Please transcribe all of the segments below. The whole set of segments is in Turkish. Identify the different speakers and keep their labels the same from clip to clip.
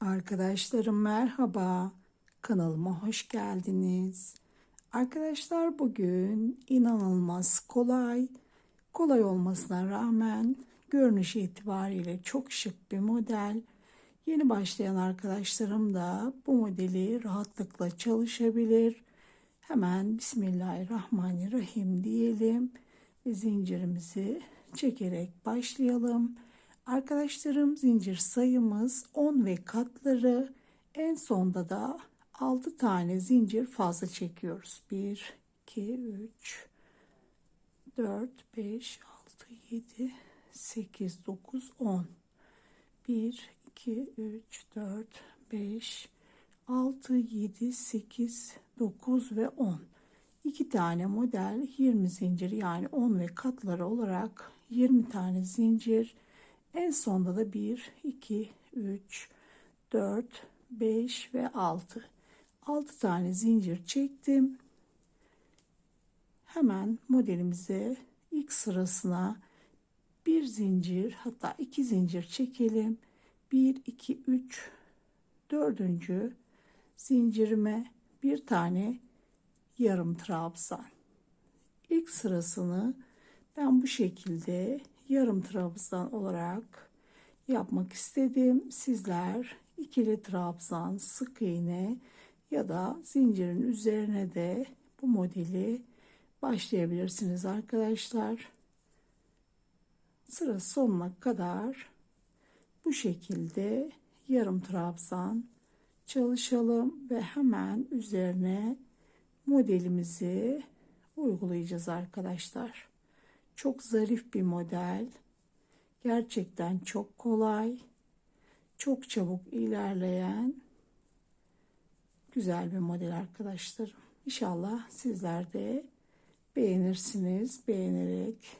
Speaker 1: Arkadaşlarım merhaba. Kanalıma hoş geldiniz. Arkadaşlar bugün inanılmaz kolay, kolay olmasına rağmen görünüş itibariyle çok şık bir model. Yeni başlayan arkadaşlarım da bu modeli rahatlıkla çalışabilir. Hemen Bismillahirrahmanirrahim diyelim ve zincirimizi çekerek başlayalım. Arkadaşlarım zincir sayımız 10 ve katları en sonda da 6 tane zincir fazla çekiyoruz. 1, 2, 3, 4, 5, 6, 7, 8, 9, 10. 1, 2, 3, 4, 5, 6, 7, 8, 9 ve 10. 2 tane model 20 zincir yani 10 ve katları olarak 20 tane zincir en sonda da 1, 2, 3, 4, 5 ve 6. 6 tane zincir çektim. Hemen modelimize ilk sırasına bir zincir hatta iki zincir çekelim. 1, 2, 3, dördüncü zincirime bir tane yarım trabzan. İlk sırasını ben bu şekilde yarım trabzan olarak yapmak istedim. Sizler ikili trabzan, sık iğne ya da zincirin üzerine de bu modeli başlayabilirsiniz arkadaşlar. Sıra sonuna kadar bu şekilde yarım trabzan çalışalım ve hemen üzerine modelimizi uygulayacağız arkadaşlar. Çok zarif bir model. Gerçekten çok kolay. Çok çabuk ilerleyen güzel bir model arkadaşlarım. İnşallah sizler de beğenirsiniz. Beğenerek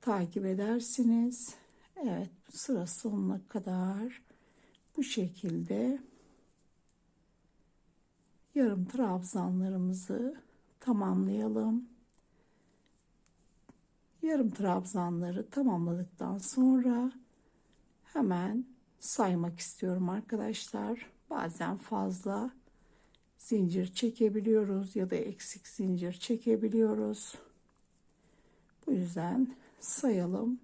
Speaker 1: takip edersiniz. Evet sıra sonuna kadar bu şekilde yarım trabzanlarımızı tamamlayalım. Yarım trabzanları tamamladıktan sonra hemen saymak istiyorum arkadaşlar. Bazen fazla zincir çekebiliyoruz ya da eksik zincir çekebiliyoruz. Bu yüzden sayalım.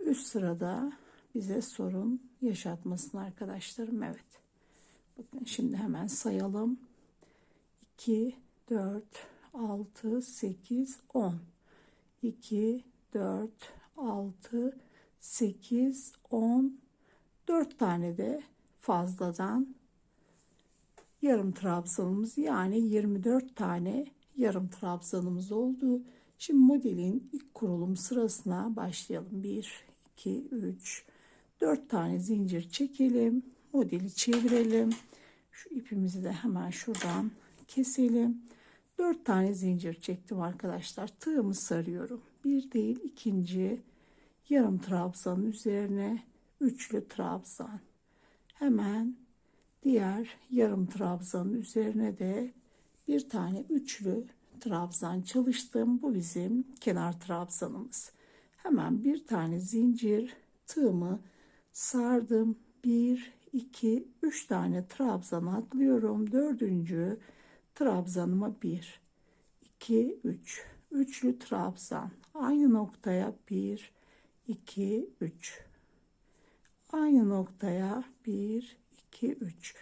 Speaker 1: Üst sırada bize sorun yaşatmasın arkadaşlarım. Evet. Bakın şimdi hemen sayalım. 2, 4, 6, 8, 10. 2, 4, 6, 8, 10, 4 tane de fazladan yarım trabzanımız yani 24 tane yarım trabzanımız oldu. Şimdi modelin ilk kurulum sırasına başlayalım. 1, 2, 3, 4 tane zincir çekelim. Modeli çevirelim. Şu ipimizi de hemen şuradan keselim. 4 tane zincir çektim arkadaşlar. Tığımı sarıyorum. Bir değil ikinci yarım trabzanın üzerine üçlü trabzan. Hemen diğer yarım trabzanın üzerine de bir tane üçlü trabzan çalıştım. Bu bizim kenar trabzanımız. Hemen bir tane zincir tığımı sardım. Bir, iki, üç tane trabzan atlıyorum. Dördüncü trabzanıma bir, iki, üç. Üçlü trabzan. Aynı noktaya bir, iki, üç. Aynı noktaya bir, iki, üç.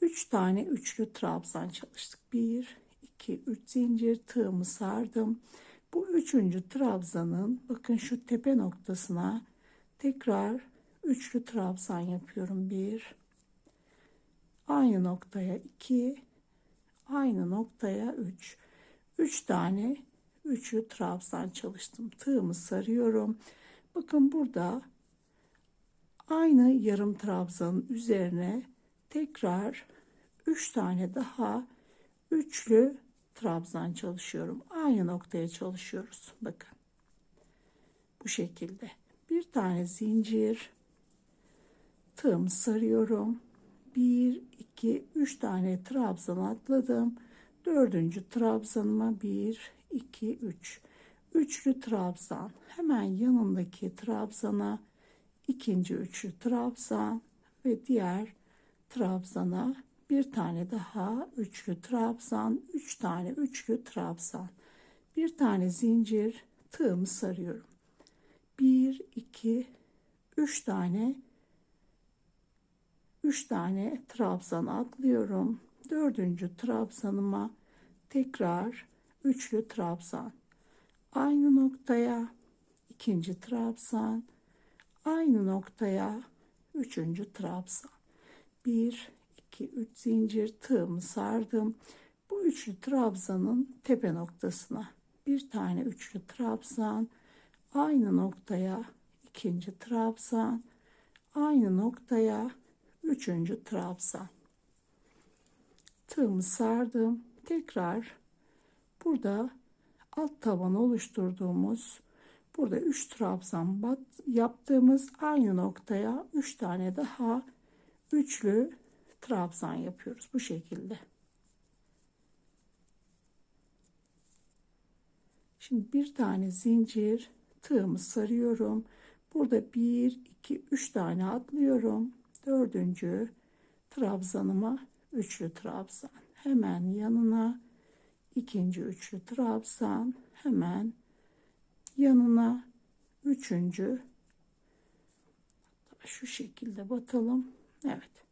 Speaker 1: Üç tane üçlü trabzan çalıştık. Bir, 2 3 zincir tığımı sardım. Bu üçüncü trabzanın bakın şu tepe noktasına tekrar üçlü trabzan yapıyorum. 1 aynı noktaya 2 aynı noktaya 3 3 tane üçlü trabzan çalıştım. Tığımı sarıyorum. Bakın burada aynı yarım trabzanın üzerine tekrar 3 tane daha üçlü trabzan çalışıyorum. Aynı noktaya çalışıyoruz. Bakın. Bu şekilde. Bir tane zincir. Tığım sarıyorum. 1, 2, 3 tane trabzan atladım. Dördüncü trabzanıma 1, 2, 3. Üçlü trabzan. Hemen yanındaki trabzana ikinci üçlü trabzan ve diğer trabzana bir tane daha üçlü trabzan, üç tane üçlü trabzan. Bir tane zincir tığımı sarıyorum. Bir, iki, üç tane üç tane trabzan atlıyorum. Dördüncü trabzanıma tekrar üçlü trabzan. Aynı noktaya ikinci trabzan. Aynı noktaya üçüncü trabzan. Bir, 2 3 zincir tığımı sardım. Bu üçlü trabzanın tepe noktasına bir tane üçlü trabzan aynı noktaya ikinci trabzan aynı noktaya üçüncü trabzan tığımı sardım tekrar burada alt tabanı oluşturduğumuz burada 3 trabzan bat, yaptığımız aynı noktaya 3 tane daha üçlü trabzan yapıyoruz bu şekilde. Şimdi bir tane zincir tığımı sarıyorum. Burada bir, iki, üç tane atlıyorum. Dördüncü trabzanıma üçlü trabzan. Hemen yanına ikinci üçlü trabzan. Hemen yanına üçüncü şu şekilde batalım. Evet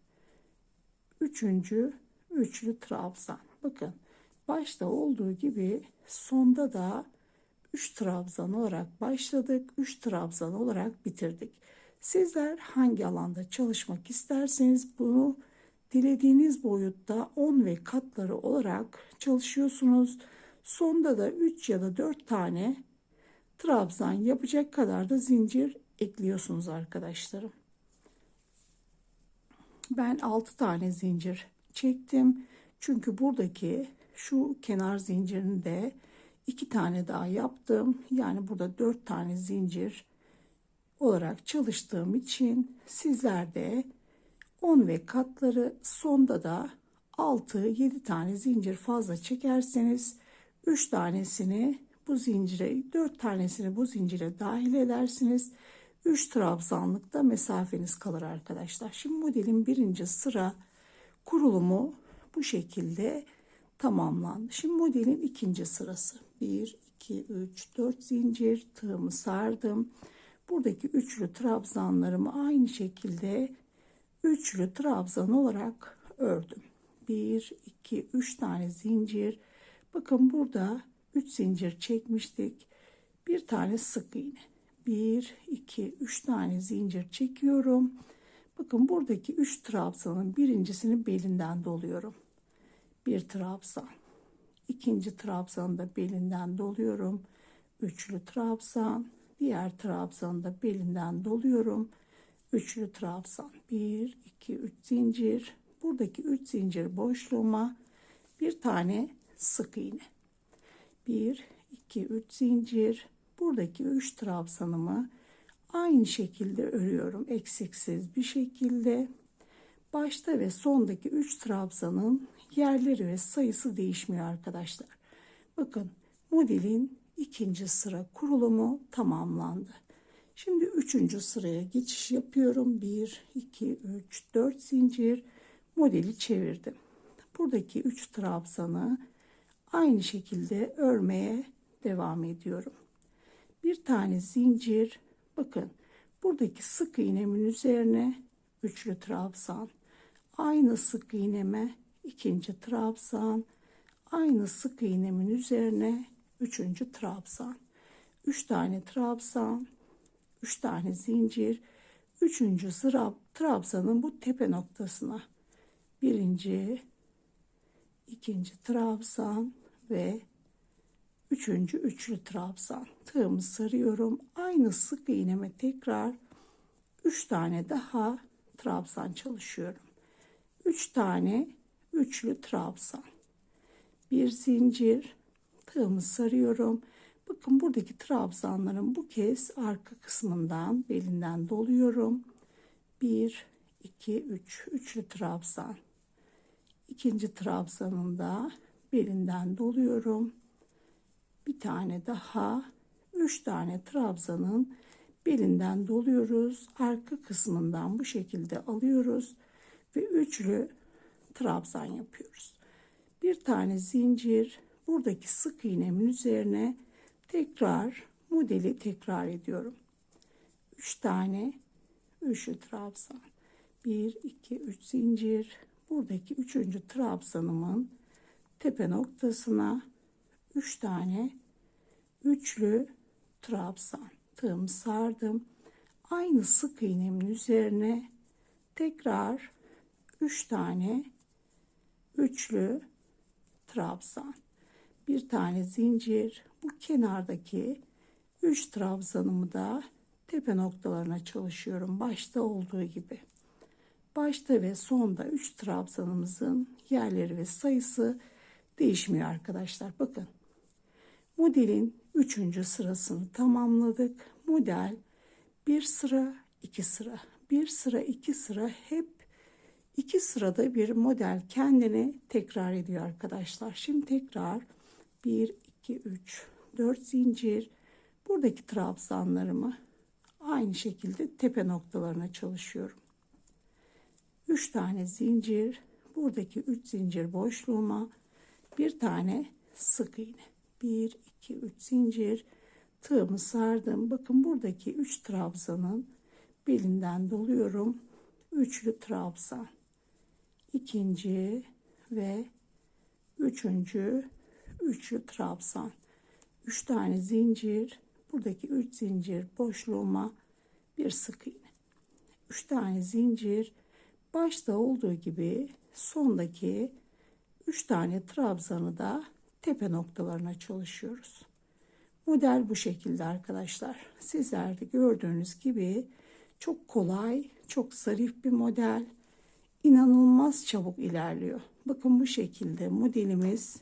Speaker 1: üçüncü üçlü trabzan. Bakın başta olduğu gibi sonda da 3 trabzan olarak başladık. 3 trabzan olarak bitirdik. Sizler hangi alanda çalışmak isterseniz bunu dilediğiniz boyutta 10 ve katları olarak çalışıyorsunuz. Sonda da 3 ya da 4 tane trabzan yapacak kadar da zincir ekliyorsunuz arkadaşlarım ben 6 tane zincir çektim. Çünkü buradaki şu kenar zincirini de iki tane daha yaptım. Yani burada 4 tane zincir olarak çalıştığım için sizler de 10 ve katları sonda da 6-7 tane zincir fazla çekerseniz 3 tanesini bu zincire 4 tanesini bu zincire dahil edersiniz. 3 trabzanlıkta mesafeniz kalır arkadaşlar. Şimdi modelin birinci sıra kurulumu bu şekilde tamamlandı. Şimdi modelin ikinci sırası 1, 2, 3, 4 zincir tığımı sardım. Buradaki üçlü trabzanlarımı aynı şekilde üçlü trabzan olarak ördüm. 1, 2, 3 tane zincir. Bakın burada 3 zincir çekmiştik. Bir tane sık iğne. 1, 2, 3 tane zincir çekiyorum. Bakın buradaki 3 trabzanın birincisini belinden doluyorum. Bir trabzan. ikinci trabzanı da belinden doluyorum. Üçlü trabzan. Diğer trabzanı belinden doluyorum. Üçlü trabzan. 1, 2, 3 zincir. Buradaki 3 zincir boşluğuma bir tane sık iğne. 1, 2, 3 zincir buradaki 3 trabzanımı aynı şekilde örüyorum eksiksiz bir şekilde başta ve sondaki 3 trabzanın yerleri ve sayısı değişmiyor arkadaşlar bakın modelin ikinci sıra kurulumu tamamlandı. Şimdi üçüncü sıraya geçiş yapıyorum. 1 2 3 4 zincir modeli çevirdim. Buradaki 3 trabzanı aynı şekilde örmeye devam ediyorum. Bir tane zincir bakın buradaki sık iğnemin üzerine üçlü trabzan aynı sık iğneme ikinci trabzan aynı sık iğnemin üzerine üçüncü trabzan üç tane trabzan üç tane zincir üçüncü sıra trabzanın bu tepe noktasına birinci ikinci trabzan ve Üçüncü üçlü trabzan. Tığımı sarıyorum. Aynı sık iğneme tekrar üç tane daha trabzan çalışıyorum. Üç tane üçlü trabzan. Bir zincir. Tığımı sarıyorum. Bakın buradaki trabzanların bu kez arka kısmından belinden doluyorum. Bir, iki, üç. Üçlü trabzan. İkinci trabzanında belinden doluyorum bir tane daha üç tane trabzanın belinden doluyoruz arka kısmından bu şekilde alıyoruz ve üçlü trabzan yapıyoruz. Bir tane zincir buradaki sık iğnemin üzerine tekrar modeli tekrar ediyorum. 3 tane üçlü trabzan. 1 2 3 zincir. Buradaki üçüncü trabzanımın tepe noktasına 3 tane üçlü trabzan tığım sardım. Aynı sık iğnemin üzerine tekrar 3 tane üçlü trabzan. Bir tane zincir. Bu kenardaki 3 trabzanımı da tepe noktalarına çalışıyorum. Başta olduğu gibi. Başta ve sonda 3 trabzanımızın yerleri ve sayısı değişmiyor arkadaşlar. Bakın. Modelin 3. sırasını tamamladık. Model bir sıra, iki sıra, bir sıra, iki sıra hep iki sırada bir model kendini tekrar ediyor arkadaşlar. Şimdi tekrar 1, 2, 3, 4 zincir. Buradaki trabzanlarımı aynı şekilde tepe noktalarına çalışıyorum. 3 tane zincir. Buradaki 3 zincir boşluğuma bir tane sık iğne. 1, 2, 3 zincir. Tığımı sardım. Bakın buradaki 3 trabzanın belinden doluyorum. Üçlü trabzan. ikinci ve üçüncü üçlü trabzan. 3 tane zincir. Buradaki 3 zincir boşluğuma bir sık iğne. 3 tane zincir. Başta olduğu gibi sondaki 3 tane trabzanı da tepe noktalarına çalışıyoruz. Model bu şekilde arkadaşlar. Sizler de gördüğünüz gibi çok kolay, çok zarif bir model. İnanılmaz çabuk ilerliyor. Bakın bu şekilde modelimiz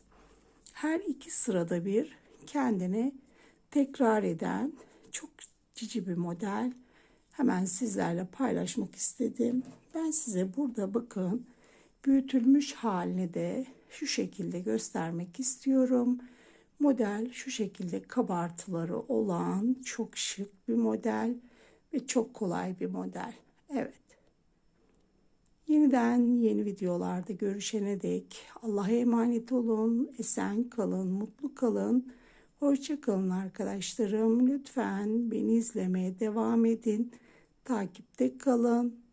Speaker 1: her iki sırada bir kendini tekrar eden çok cici bir model. Hemen sizlerle paylaşmak istedim. Ben size burada bakın büyütülmüş halini de şu şekilde göstermek istiyorum. Model şu şekilde kabartıları olan çok şık bir model ve çok kolay bir model. Evet. Yeniden yeni videolarda görüşene dek Allah'a emanet olun, esen kalın, mutlu kalın. Hoşça kalın arkadaşlarım. Lütfen beni izlemeye devam edin. Takipte kalın.